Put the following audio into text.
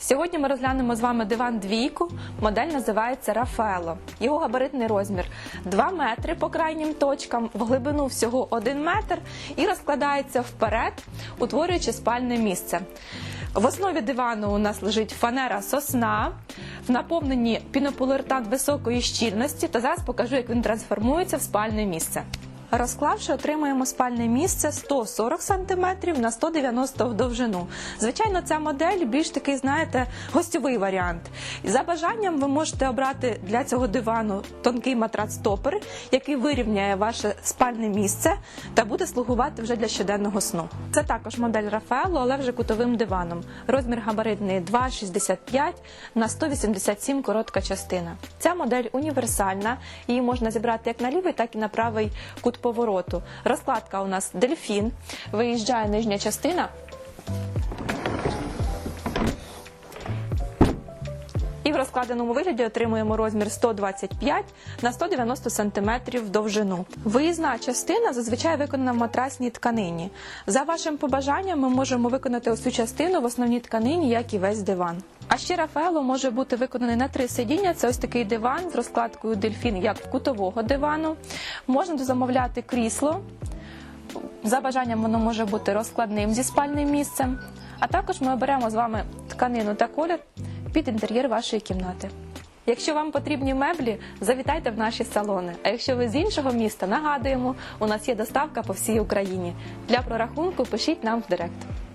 Сьогодні ми розглянемо з вами диван двійку. Модель називається Рафаело. Його габаритний розмір 2 метри по крайнім точкам, в глибину всього 1 метр і розкладається вперед, утворюючи спальне місце. В основі дивану у нас лежить фанера сосна, в наповненні пінополіуретан високої щільності. Та зараз покажу, як він трансформується в спальне місце. Розклавши, отримуємо спальне місце 140 см на 190 в довжину. Звичайно, ця модель більш такий, знаєте, гостьовий варіант. За бажанням ви можете обрати для цього дивану тонкий матрац-топер, який вирівняє ваше спальне місце та буде слугувати вже для щоденного сну. Це також модель Рафаело, але вже кутовим диваном. Розмір габаритний 2,65 на 187 коротка частина. Ця модель універсальна, її можна зібрати як на лівий, так і на правий кут повороту. Розкладка у нас дельфін, виїжджає нижня частина. Розкладеному вигляді отримуємо розмір 125 на 190 см довжину. Виїзна частина зазвичай виконана в матрасній тканині. За вашим побажанням ми можемо виконати ось цю частину в основній тканині, як і весь диван. А ще Рафаело може бути виконаний на три сидіння. Це ось такий диван з розкладкою дельфін, як кутового дивану. Можна замовляти крісло. За бажанням воно може бути розкладним зі спальним місцем. А також ми оберемо з вами тканину та колір під інтер'єр вашої кімнати. Якщо вам потрібні меблі, завітайте в наші салони. А якщо ви з іншого міста, нагадуємо, у нас є доставка по всій Україні. Для прорахунку пишіть нам в директ.